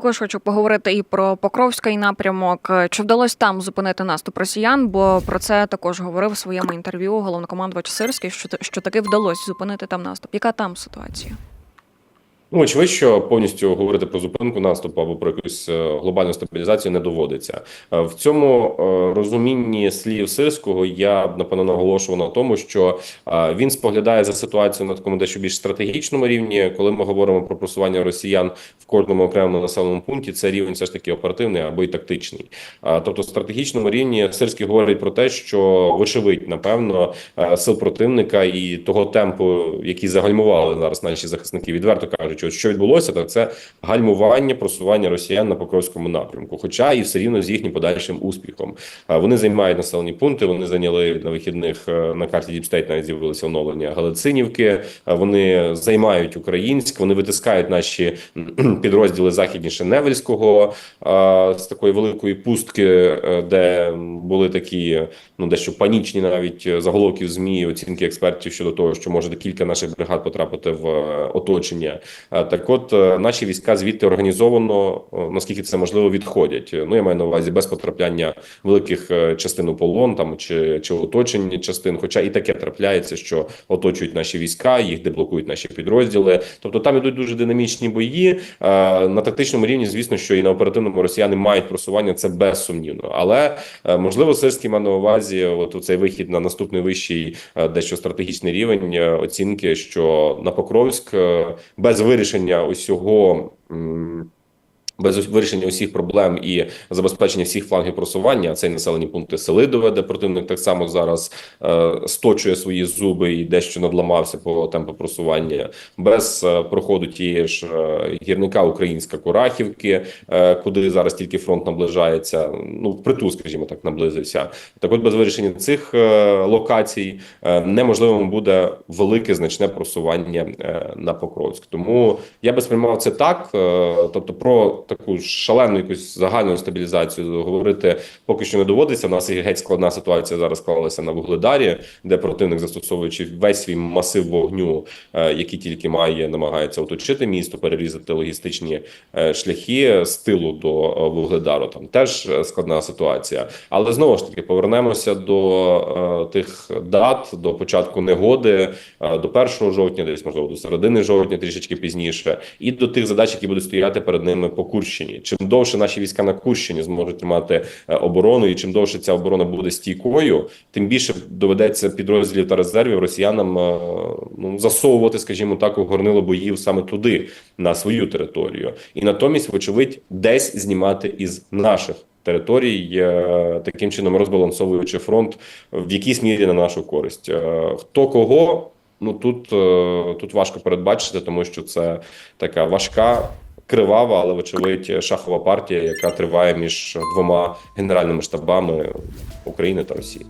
також хочу поговорити і про Покровський напрямок. Чи вдалося там зупинити наступ росіян? Бо про це також говорив у своєму інтерв'ю головнокомандувач Сирський, що, що таки вдалося зупинити там наступ. Яка там ситуація? Ну, очевидь, що повністю говорити про зупинку наступу або про якусь е, глобальну стабілізацію не доводиться. Е, В цьому е, розумінні слів сирського я б напевно наголошував на тому, що він споглядає за ситуацією на такому дещо більш стратегічному рівні. Коли ми говоримо про просування росіян в кожному окремому населеному пункті, це рівень все ж таки оперативний або й тактичний. Тобто, в стратегічному рівні Сирський говорить про те, що вочевидь, напевно, сил противника і того темпу, який загальмували зараз наші захисники, відверто кажуть, от що відбулося, так це гальмування просування росіян на Покровському напрямку. Хоча і все рівно з їхнім подальшим успіхом. Вони займають населені пункти. Вони зайняли на вихідних е, на карті Діпстейт навіть з'явилося оновлення Галицинівки. Вони займають Українськ, вони витискають наші підрозділи західніше Невельського з такої великої пустки, е, де були такі ну дещо панічні навіть заголовки в змі, оцінки експертів щодо того, що може кілька наших бригад потрапити в е, оточення. Е, Так, от е, наші війська звідти організовано, е, наскільки це можливо, відходять. Ну я маю на увазі без потрапляння великих частин у полон там чи, чи оточення частин. Хоча і таке трапляється, що оточують наші війська, їх деблокують наші підрозділи. Тобто там ідуть дуже динамічні бої. На тактичному рівні, звісно, що і на оперативному росіяни мають просування, це безсумнівно. Але можливо, Сирський має на увазі, от цей вихід на наступний вищий дещо стратегічний рівень оцінки, що на Покровськ без вирішення усього. Без вирішення усіх проблем і забезпечення всіх флангів просування, це й населені пункти Селидове, де противник так само зараз е, сточує свої зуби і дещо надламався по темпу просування, без е, проходу тієї ж е, гірника Українська Курахівки, е, куди зараз тільки фронт наближається. Ну впритул, скажімо так, наблизився. Так, от без вирішення цих е, локацій е, неможливим буде велике значне просування е, на Покровськ. Тому я би сприймав це так. е, Тобто, про таку шалену якусь загальну стабілізацію говорити поки що не доводиться. У нас і геть складна ситуація зараз склалася на Вугледарі, де противник, застосовуючи весь свій масив вогню, е, який тільки має, намагається оточити місто, перерізати логістичні е, шляхи з тилу до е, Вугледару. Там теж складна ситуація. Але знову ж таки повернемося до тих дат, до початку негоди, до 1 жовтня, десь можливо до середини жовтня, трішечки пізніше, і до тих задач, які будуть стояти перед ними по Курщині. Чим довше наші війська на Курщині зможуть тримати е, оборону, і чим довше ця оборона буде стійкою, тим більше доведеться підрозділів та резервів росіянам е, ну засовувати, скажімо так, у горнило боїв саме туди, на свою територію, і натомість, вочевидь, десь знімати із наших. Територій е, таким чином розбалансовуючи фронт в якійсь мірі на нашу користь. Хто кого? Ну тут, тут важко передбачити, тому що це така важка, кривава, але вочевидь шахова партія, яка триває між двома генеральними штабами України та Росії.